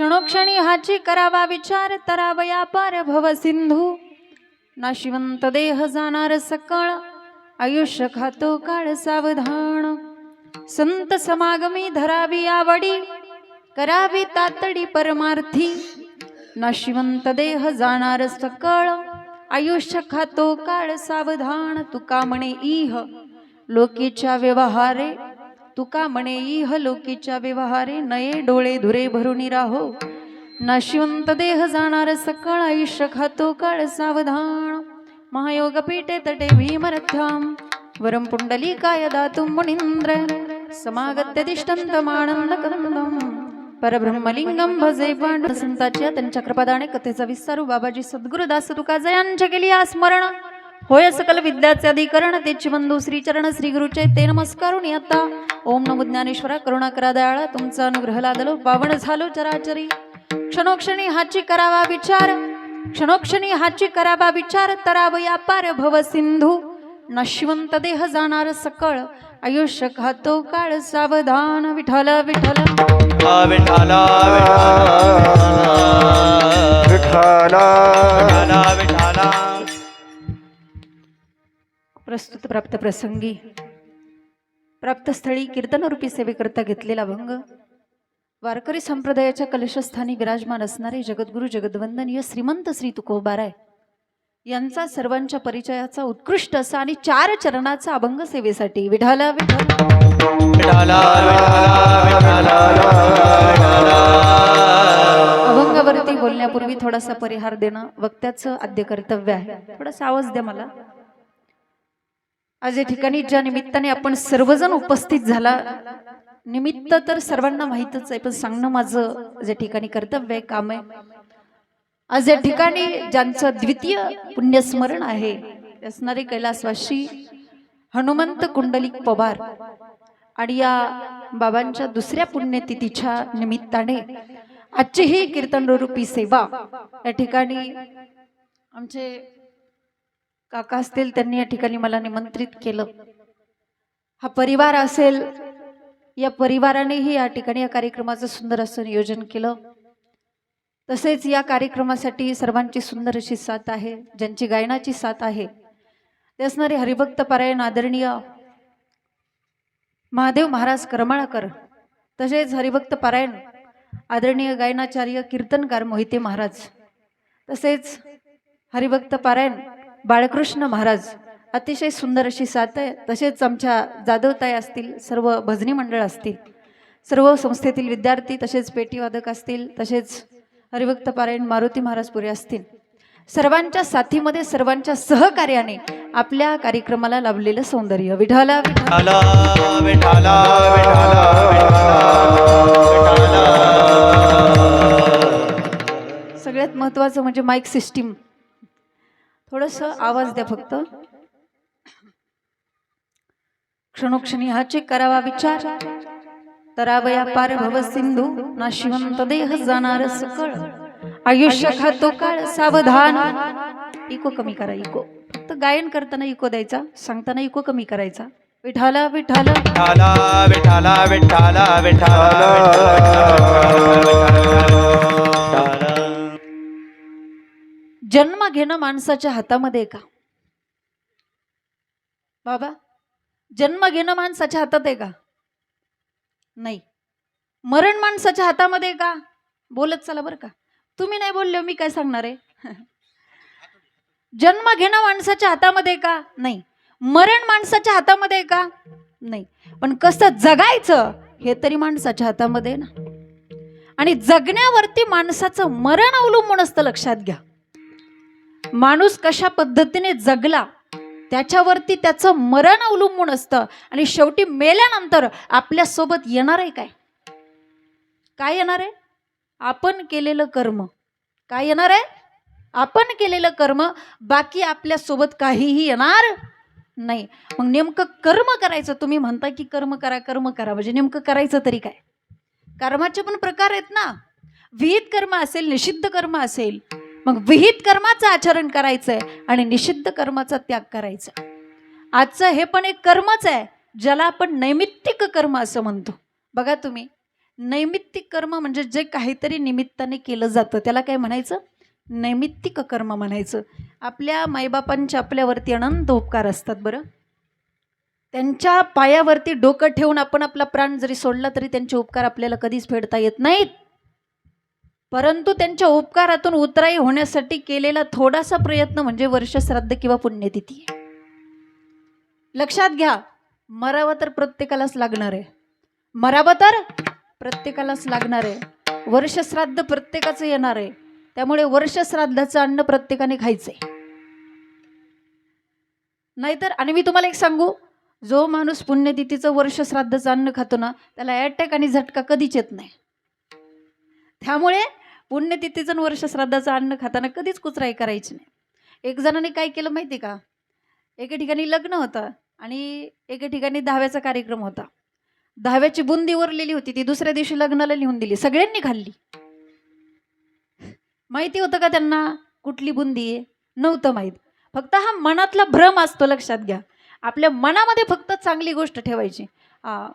क्षणोक्षणी हाची करावा विचार तरावया पार भव सिंधू. नाशिवंत देह जाणार सकळ आयुष्य खातो काळ सावधान. संत समागमी धरावी आवडी करावी तातडी परमार्थी. नाशिवंत देह जाणार सकळ आयुष्य खातो काळ सावधान. तुका म्हणे इह लोकीच्या व्यवहारे तुका म्हणे इह लोकीच्या व्यवहारे नये डोळे धुरे भरून राहो नाशिवंत देह जाणार सकळ आयुष्य खातो काळ सावधान. महायोग पीठे तटे भीमरथ्याम वरम पुंडली काय दातु मुनिंद्र. समागत्य तिष्ठन्तमानंद कंदम. परब्रह्मलिंगम भजे पांडव संताच्या त्यांच्या कृपादाने कथेचा विस्तारू बाबाजी सद्गुरुदास तुका जयांच्या केली आस्मरण. स्मरण होय सकल विद्याचे अधिकरण तेची बंधू श्रीचरण श्री गुरुचे ते नमस्कारून आता ओम नमो ज्ञानेश्वरा करुणा करा दयाळा तुमचा अनुग्रह लादलो पावन झालो चराचरी. क्षणोक्षणी हाची करावा विचार क्षणोक्षणी हाची करावा विचार तरावया पार भव सिंधू. नशिवंत देह जाणार सकळ आयुष्य खातो काळ सावधान विठ्ठल विठाला विठाला विठाला विठाला प्रस्तुत प्राप्त प्रसंगी. प्राप्तस्थळी कीर्तनरूपी सेवेकरता घेतलेला भंग. वारकरी संप्रदायाच्या कलशस्थानी विराजमान असणारे जगद्गुरु जगद्वंदनीय श्रीमंत श्री तुकोबाराय यांचा सर्वांच्या परिचयाचा उत्कृष्ट असा आणि चार चरणाचा अभंग सेवेसाठी. विढाला अभंगावरती बोलण्यापूर्वी थोडासा परिहार देणं वक्त्याचं आद्य कर्तव्य आहे. थोडासा आवाज द्या मला. आज या ठिकाणी ज्या निमित्ताने आपण सर्वजण उपस्थित झाला निमित्त तर सर्वांना माहीतच आहे पण सांगणं माझं ज्या ठिकाणी कर्तव्य आहे काम आहे. आज या ठिकाणी ज्यांचं द्वितीय पुण्यस्मरण आहे असणारे कैलासवासी हनुमंत कुंडलिक पवार आणि या बाबांच्या दुसऱ्या पुण्यतिथीच्या निमित्ताने आजची ही कीर्तनरूपी सेवा या ठिकाणी आमचे काका असतील त्यांनी या ठिकाणी मला निमंत्रित केलं. हा परिवार असेल या परिवारानेही या ठिकाणी या कार्यक्रमाचं सुंदर असं नियोजन केलं. तसेच या कार्यक्रमासाठी सर्वांची सुंदर अशी साथ आहे ज्यांची गायनाची साथ आहे. ते असणारे हरिभक्त पारायण आदरणीय महादेव महाराज करमाळकर तसेच हरिभक्त पारायण आदरणीय गायनाचार्य कीर्तनकार मोहिते महाराज तसेच हरिभक्त पारायण बाळकृष्ण महाराज अतिशय सुंदर अशी साथ आहे. तसेच आमच्या जाधवताई असतील सर्व भजनी मंडळ असतील सर्व संस्थेतील विद्यार्थी तसेच पेटीवादक असतील तसेच हरिभक्तपारायण मारुती महाराज पुरे असतील. सर्वांच्या साथीमध्ये सर्वांच्या सहकार्याने आपल्या कार्यक्रमाला लाभलेलं सौंदर्य. विठाला विठाला विठाला विठाला विठाला सगळ्यात महत्त्वाचं म्हणजे माईक सिस्टीम. थोडस आवाज द्या फक्त क्षणोक्षणी हाचे करावा विचार तरावया पार भव सिंधू नाशिवंत देह जाणार सकळ आयुष्य खातो काळ सावधान इको कमी करा इको फक्त गायन करताना इको द्यायचा सांगताना इको कमी करायचा विठाला विठाला विठाला विठाला विठाला विठाला जन्म घेणं माणसाच्या हातामध्ये आहे का? बाबा जन्म घेणं माणसाच्या हातात आहे का? नाही. मरण माणसाच्या हातामध्ये का? बोलत चला बरं का. तुम्ही नाही बोलले हो, मी काय सांगणार आहे? जन्म घेणं माणसाच्या हातामध्ये का? नाही. मरण माणसाच्या हातामध्ये आहे का? नाही. पण कसं जगायचं हे तरी माणसाच्या हातामध्ये आहे ना. आणि जगण्यावरती माणसाचं मरण अवलंबून असतं लक्षात घ्या. माणूस कशा पद्धतीने जगला त्याच्यावरती त्याचं मरण अवलंबून असतं आणि शेवटी मेल्यानंतर आपल्यासोबत येणार आहे काय? काय येणार आहे? आपण केलेलं कर्म. काय येणार आहे? आपण केलेलं कर्म बाकी आपल्यासोबत काहीही येणार नाही. मग नेमकं कर्म करायचं तुम्ही म्हणता की कर्म करा कर्म करा. म्हणजे नेमकं करायचं तरी काय? कर्माचे पण प्रकार आहेत ना. विहित कर्म असेल निषिद्ध कर्म असेल मग विहित कर्माचं आचरण करायचंय आणि निषिद्ध कर्माचा त्याग करायचा. आजचं हे पण एक कर्मच आहे ज्याला आपण नैमित्तिक कर्म असं म्हणतो. बघा तुम्ही नैमित्तिक कर्म म्हणजे जे काहीतरी निमित्ताने केलं जातं त्याला काय म्हणायचं? नैमित्तिक कर्म म्हणायचं. आपल्या मायबापांचे आपल्यावरती अनंत उपकार असतात बरं. त्यांच्या पायावरती डोकं ठेवून आपण आपला प्राण जरी सोडला तरी त्यांचे उपकार आपल्याला कधीच फेडता येत नाहीत. परंतु त्यांच्या उपकारातून उतराई होण्यासाठी केलेला थोडासा प्रयत्न म्हणजे वर्षश्राद्ध किंवा पुण्यतिथी लक्षात घ्या मरावं तर प्रत्येकालाच लागणार आहे. मरावं तर प्रत्येकालाच लागणार आहे. वर्ष श्राद्ध प्रत्येकाचं येणार आहे. त्यामुळे वर्षश्राद्धाचं अन्न प्रत्येकाने खायचंय. नाहीतर आणि मी तुम्हाला एक सांगू जो माणूस पुण्यतिथीचं वर्ष श्राद्धचं अन्न खातो ना त्याला अटॅक आणि झटका कधीच येत नाही. त्यामुळे पुण्यतिथीचं वर्ष श्राद्धाचं अन्न खाताना कधीच कुचराई करायची नाही. एक जणाने काय केलं माहिती का? एके ठिकाणी लग्न होतं आणि एके ठिकाणी दहाव्याचा कार्यक्रम होता. दहाव्याची बुंदी उरलेली होती. ती दुसऱ्या दिवशी लग्नाला लिहून दिली. सगळ्यांनी खाल्ली. माहिती होतं का त्यांना? कुठली बुंदी आहे? नव्हतं माहीत. फक्त हा मनातला भ्रम असतो लक्षात घ्या. आपल्या मनामध्ये फक्त चांगली गोष्ट ठेवायची. आ,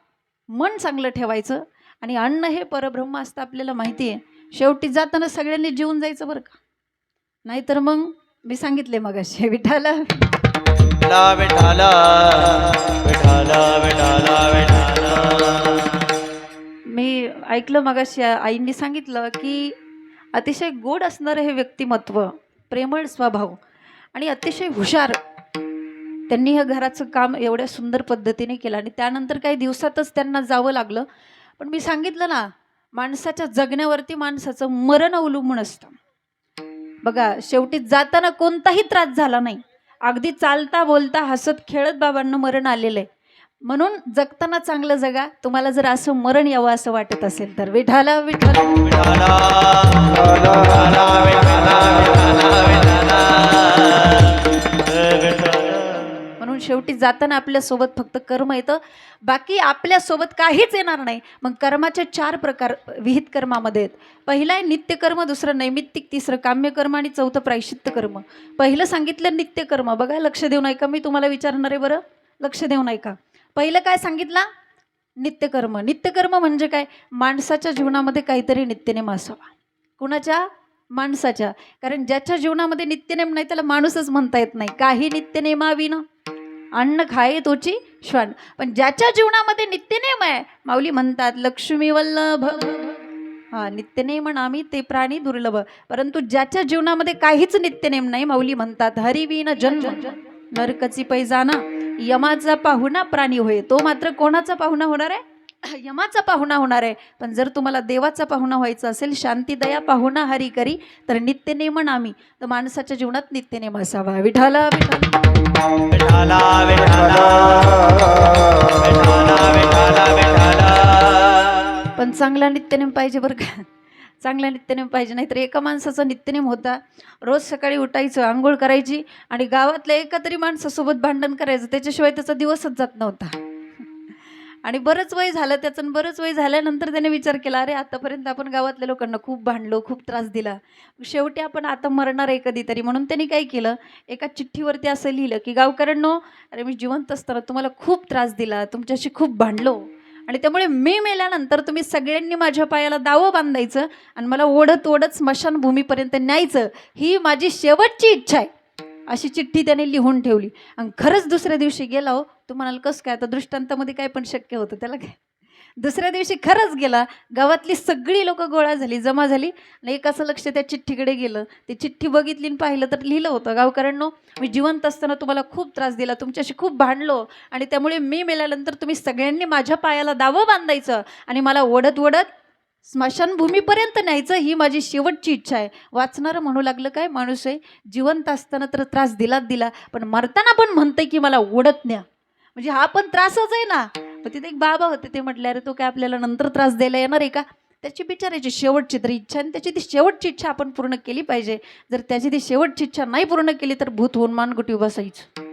मन चांगलं ठेवायचं आणि अन्न हे परब्रह्म असतं आपल्याला माहिती आहे. शेवटी जाताना सगळ्यांनी जेवून जायचं बरं का? नाहीतर मग मी सांगितले मग असे विठाला. मी ऐकलं मगाशी आईंनी सांगितलं की अतिशय गोड असणारं हे व्यक्तिमत्व प्रेमळ स्वभाव आणि अतिशय हुशार. त्यांनी ह्या घराचं काम एवढ्या सुंदर पद्धतीने केलं आणि त्यानंतर काही दिवसातच त्यांना जावं लागलं. पण मी सांगितलं ना माणसाच्या जगण्यावरती माणसाचं मरण अवलंबून असतं. बघा शेवटी जाताना कोणताही त्रास झाला नाही. अगदी चालता बोलता हसत खेळत बाबांना मरण आलेलं आहे. म्हणून जगताना चांगलं जगा. तुम्हाला जर असं मरण यावं असं वाटत असेल तर. विठाला विठाला म्हणून शेवटी जाताना आपल्यासोबत फक्त कर्म येतं. बाकी आपल्यासोबत काहीच येणार नाही. मग कर्माचे चार प्रकार विहित कर्मामध्ये आहेत. पहिलं आहे नित्यकर्म दुसरं नैमित्तिक तिसरं काम्यकर्म आणि चौथं प्रायश्चित्त कर्म. पहिलं सांगितलं नित्यकर्म. बघा लक्ष देऊन ऐका. मी तुम्हाला विचारणार आहे बरं? लक्ष देऊन ऐका. पहिलं काय सांगितलं? नित्यकर्म. नित्यकर्म म्हणजे काय? माणसाच्या जीवनामध्ये काहीतरी नित्यनेम असावा. कुणाच्या? माणसाच्या. कारण ज्याच्या जीवनामध्ये नित्यनेम नाही त्याला माणूसच म्हणता येत नाही. काही नित्यनेमाविनं. अन्न खाये तोची श्वान. पण ज्याच्या जीवनामध्ये नित्यनेम आहे माऊली म्हणतात लक्ष्मी वल्लभ. हा नित्यनेम नामी ते प्राणी दुर्लभ. परंतु ज्याच्या जीवनामध्ये काहीच नित्यनेम नाही माऊली म्हणतात हरिवीन जन्म. नरकची पैजाना यमाचा पाहुणा प्राणी होय. तो मात्र कोणाचा पाहुणा होणार आहे? यमाचा पाहुणा होणार आहे. पण जर तुम्हाला देवाचा पाहुणा व्हायचा असेल शांती दया पाहुणा हरी करी तर नित्यनेम नामी तर माणसाच्या जीवनात नित्यनेम असावा. विठाला पण चांगला नित्यनेम पाहिजे बरं का. चांगला नित्यनेम पाहिजे. नाहीतर एका माणसाचा नित्यनेम होता. रोज सकाळी उठायचं आंघोळ करायची आणि गावातल्या एका तरी माणसासोबत भांडण करायचं. त्याच्याशिवाय त्याचा दिवसच जात नव्हता. आणि बरंच वय झालं त्याचं बरंच वय झाल्यानंतर त्याने विचार केला अरे आतापर्यंत आपण गावातल्या लोकांना खूप भांडलो खूप त्रास दिला. शेवटी आपण आता मरणार आहे कधीतरी. म्हणून त्यांनी काय केलं एका चिठ्ठीवरती असं लिहिलं की गावकऱ्यांनो अरे मी जिवंत असताना तुम्हाला खूप त्रास दिला तुमच्याशी खूप भांडलो. आणि त्यामुळे मी मेल्यानंतर तुम्ही सगळ्यांनी माझ्या पायाला दावं बांधायचं आणि मला ओढत ओढत स्मशानभूमीपर्यंत न्यायचं. ही माझी शेवटची इच्छा आहे. अशी चिठ्ठी त्याने लिहून ठेवली. आणि खरंच दुसऱ्या दिवशी गेला हो तुम्हाला कसं काय आता दृष्टांतामध्ये काय पण शक्य होतं त्याला काय? दुसऱ्या दिवशी खरंच गेला. गावातली सगळी लोक गोळा झाली जमा झाली. आणि एक असं लक्ष त्या चिठ्ठीकडे गेलं. ती चिठ्ठी बघितली आणि पाहिलं तर लिहिलं होतं. गावकऱ्यांनो मी जिवंत असताना तुम्हाला खूप त्रास दिला. तुमच्याशी खूप भांडलो. आणि त्यामुळे मी मेल्यानंतर तुम्ही सगळ्यांनी माझ्या पायाला दावं बांधायचं आणि मला ओढत ओढत स्मशानभूमीपर्यंत न्यायचं ही माझी शेवटची इच्छा आहे. वाचणारं म्हणू लागलं काय? माणूस आहे जिवंत असताना तर त्रास दिलाच दिला पण मरताना पण म्हणतंय की मला ओढत न्या. म्हणजे हा पण त्रासच आहे ना. मग तिथे एक बाबा होते ते म्हटले अरे तो काय आपल्याला नंतर त्रास द्यायला येणार आहे का? त्याची बिचारायची शेवटची तर इच्छा आणि त्याची ती शेवटची इच्छा आपण पूर्ण केली पाहिजे. जर त्याची ती शेवटची इच्छा नाही पूर्ण केली तर भूत होऊन मानगुटी बसायचं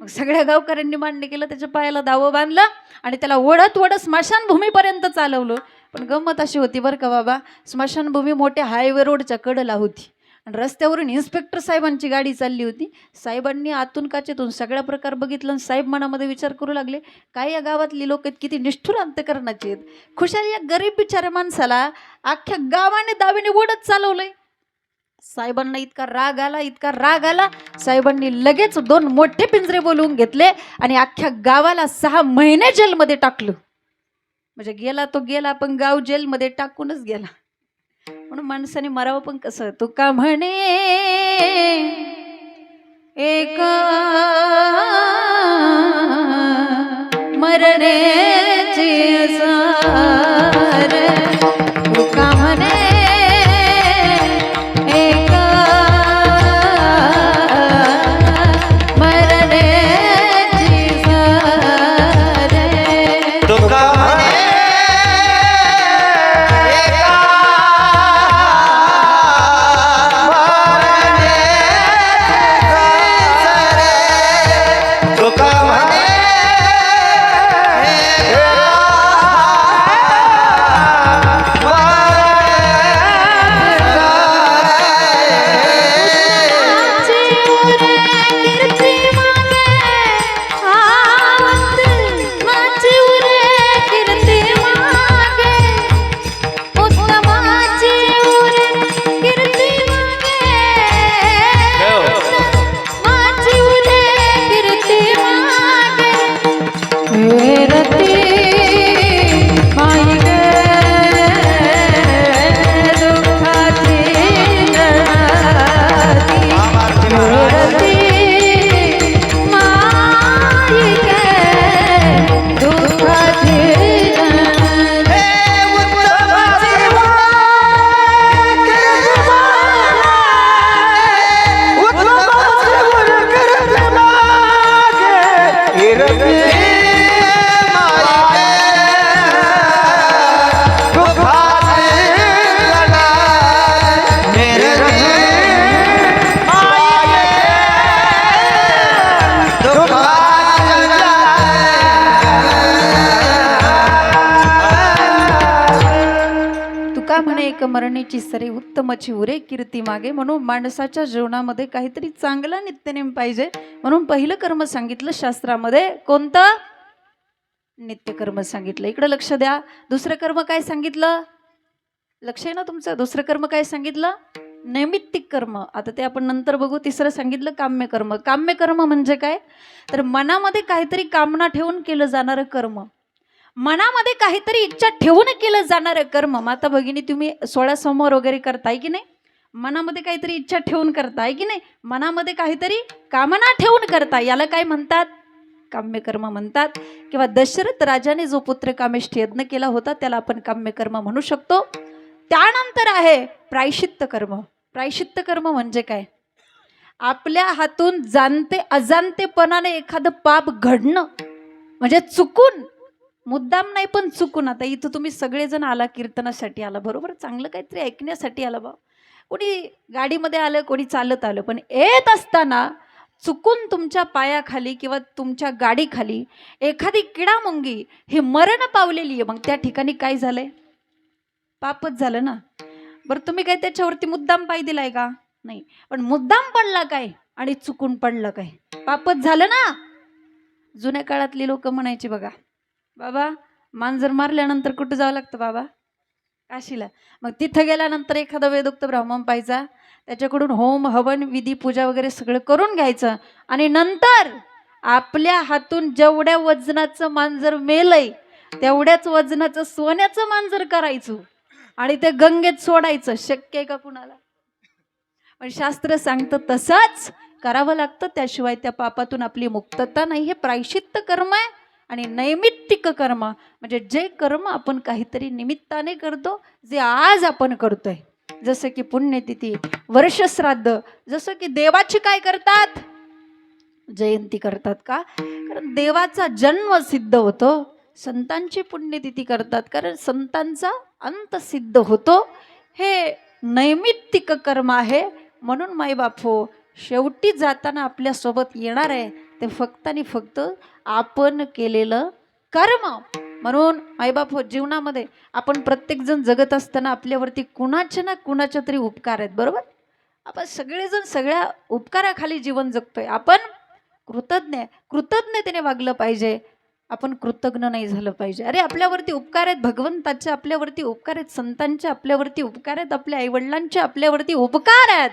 मग सगळ्या गावकऱ्यांनी मान्य केलं त्याच्या पायाला दावं बांधलं आणि त्याला ओढत ओढत स्मशानभूमीपर्यंत चालवलं. पण गंमत अशी होती बरं का बाबा स्मशानभूमी मोठ्या हायवे रोडच्या कडला होती. आणि रस्त्यावरून इन्स्पेक्टर साहेबांची गाडी चालली होती. साहेबांनी आतून काचेतून सगळ्या प्रकार बघितलं आणि साहेब मनामध्ये विचार करू लागले काय या गावातली लोक आहेत? किती निष्ठुर अंतकरणाची आहेत. खुशाल या गरीब बिचाऱ्या माणसाला अख्ख्या गावाने दावेने ओढत चालवलंय. साहेबांना इतका राग आला इतका राग आला. साहेबांनी लगेच दोन मोठे पिंजरे बोलवून घेतले आणि अख्ख्या गावाला सहा महिने जेलमध्ये टाकलं. म्हणजे गेला तो गेला पण गाव जेलमध्ये टाकूनच गेला. म्हणून माणसाने मरावं पण कसं? तू का म्हणे एक मरणे तुका सरी सरे उत्तमची उरे कीर्ती मागे. म्हणून माणसाच्या जीवनामध्ये काहीतरी चांगला नित्यनेम पाहिजे. म्हणून पहिलं कर्म सांगितलं शास्त्रामध्ये. कोणतं? नित्यकर्म सांगितलं. इकडं लक्ष द्या. दुसरं कर्म काय सांगितलं? लक्ष आहे ना तुमचं? दुसरं कर्म काय सांगितलं? नैमित्तिक कर्म. आता ते आपण नंतर बघू. तिसरं सांगितलं काम्य कर्म. काम्य कर्म म्हणजे काय? तर मनामध्ये काहीतरी कामना ठेवून केलं जाणारं कर्म. मनामध्ये काहीतरी इच्छा ठेवून केलं जाणारं कर्म. माता भगिनी तुम्ही सोळा सोमवार वगैरे करताय की नाही? मनामध्ये काहीतरी इच्छा ठेवून करताय की नाही? मनामध्ये काहीतरी कामना ठेवून करताय. याला काय म्हणतात? काम्यकर्म म्हणतात. किंवा दशरथ राजाने जो पुत्र कामेष्ठ यज्ञ केला होता त्याला आपण काम्यकर्म म्हणू शकतो. त्यानंतर आहे प्रायशित्त कर्म. प्रायश्चित्त कर्म म्हणजे काय? आपल्या हातून जाणते अजाणतेपणाने एखादं पाप घडणं म्हणजे चुकून मुद्दाम नाही पण चुकून. आता इथं तुम्ही सगळेजण आला कीर्तनासाठी आला बरोबर? चांगलं काहीतरी ऐकण्यासाठी आला बा. कोणी गाडीमध्ये आलं कोणी चालत आलं पण येत असताना चुकून तुमच्या पायाखाली किंवा तुमच्या गाडीखाली एखादी किडामुंगी ही मरण पावलेली आहे. मग त्या ठिकाणी काय झालंय? पापच झालं ना? बरं तुम्ही काय त्याच्यावरती मुद्दाम पाय दिलाय का? नाही. पण मुद्दाम पडला काय? आणि चुकून पडलं काय? पापच झालं ना? जुन्या काळातली लोक म्हणायची बघा. बाबा मांजर मारल्यानंतर कुठं जावं लागतं बाबा? काशीला. मग तिथं गेल्यानंतर एखादा वेदोक्त ब्राह्मण पाहिजा. त्याच्याकडून होम हवन विधी पूजा वगैरे सगळं करून घ्यायचं. आणि नंतर आपल्या हातून जेवढ्या वजनाचं मांजर मेलय तेवढ्याच वजनाचं सोन्याचं मांजर करायचं. आणि ते गंगेत सोडायचं. शक्य आहे का कुणाला? पण शास्त्र सांगतं तसंच करावं लागतं. त्याशिवाय त्या पापातून आपली मुक्तता नाही. हे प्रायशित्त कर्म आहे. आणि नैमित्तिक कर्म म्हणजे जे कर्म आपण काहीतरी निमित्ताने करतो जे आज आपण करतोय. जसं की पुण्यतिथी वर्षश्राद्ध जसं की देवाची काय करतात? जयंती करतात का? कारण देवाचा जन्म सिद्ध होतो संतांची पुण्यतिथी करतात कारण संतांचा अंत सिद्ध होतो. हे नैमित्तिक कर्म आहे म्हणून माईबाप हो शेवटी जाताना आपल्यासोबत येणार आहे. ते फक्त आणि फक्त आपण केलेलं कर्म. म्हणून आईबाप हो जीवनामध्ये आपण प्रत्येकजण जगत असताना आपल्यावरती कुणाच्या ना कुणाच्या तरी उपकार आहेत बरोबर? आपण सगळेजण सगळ्या उपकाराखाली जीवन जगतोय. आपण कृतज्ञ कृतज्ञतेने वागलं पाहिजे. आपण कृतज्ञ नाही झालं पाहिजे. अरे आपल्यावरती उपकार आहेत भगवंताचे आपल्यावरती उपकार आहेत संतांचे आपल्यावरती उपकार आहेत आपल्या आईवडिलांचे आपल्यावरती उपकार आहेत.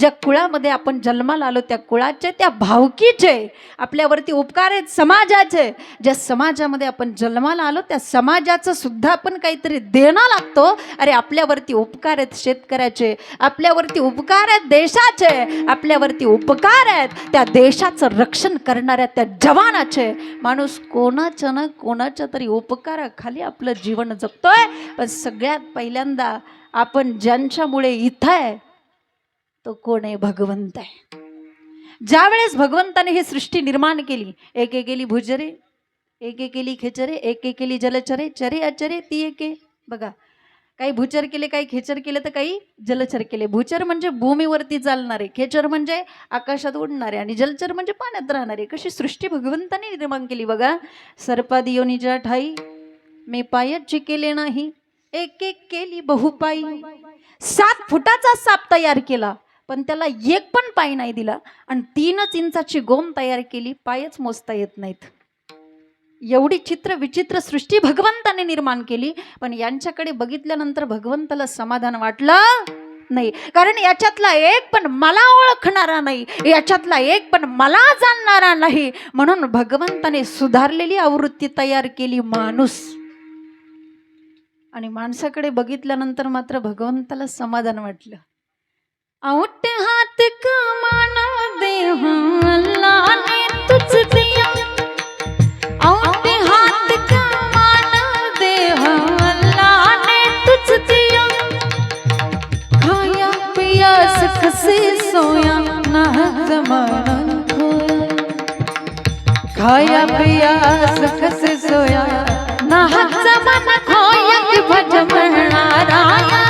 ज्या कुळामध्ये आपण जन्माला आलो त्या कुळाचे त्या भावकीचे आपल्यावरती उपकार आहेत समाजाचे. ज्या समाजामध्ये आपण जन्माला आलो त्या समाजाचं सुद्धा आपण काहीतरी देणं लागतो. अरे आपल्यावरती उपकार आहेत शेतकऱ्याचे आपल्यावरती उपकार आहेत देशाचे आपल्यावरती उपकार आहेत त्या देशाचं रक्षण करणाऱ्या त्या जवानाचे. माणूस कोण ना कोणाच्या तरी उपकाराखाली आपलं जीवन जगतोय. पण सगळ्यात पहिल्यांदा आपण ज्यांच्यामुळे इथं आहे तो कोण आहे? भगवंत आहे. ज्यावेळेस भगवंताने ही सृष्टी निर्माण केली एक एकेली केली भुजरे एक एक केली खेचरे एक एक केली जलचरे चरे अचरे ती एके बघा काही भूचर केले काही खेचर केले तर काही जलचर केले. भूचर म्हणजे भूमीवरती चालणारे खेचर म्हणजे आकाशात उडणारे आणि जलचर म्हणजे पाण्यात राहणारे. कशी सृष्टी भगवंताने निर्माण केली बघा. सर्पादी योनीच्या ठाई मी पायाची केले नाही एक एक केली बहुपाई सात फुटाचा साप तयार केला पण त्याला एक पण पाय नाही दिला. आणि तीनच इंचाची गोम तयार केली पायच मोजता येत नाहीत. एवढी चित्र विचित्र सृष्टी भगवंताने निर्माण केली पण यांच्याकडे बघितल्यानंतर भगवंताला समाधान वाटलं नाही. कारण याच्यातला एक पण मला ओळखणारा नाही याच्यातला एक पण मला जाणणारा नाही. म्हणून भगवंताने सुधारलेली आवृत्ती तयार केली माणूस. आणि माणसाकडे बघितल्यानंतर मात्र भगवंताला समाधान वाटलं. औट खाया पिया सुख से सोया ना जमाना खोया कि भज मन नारायण भज मन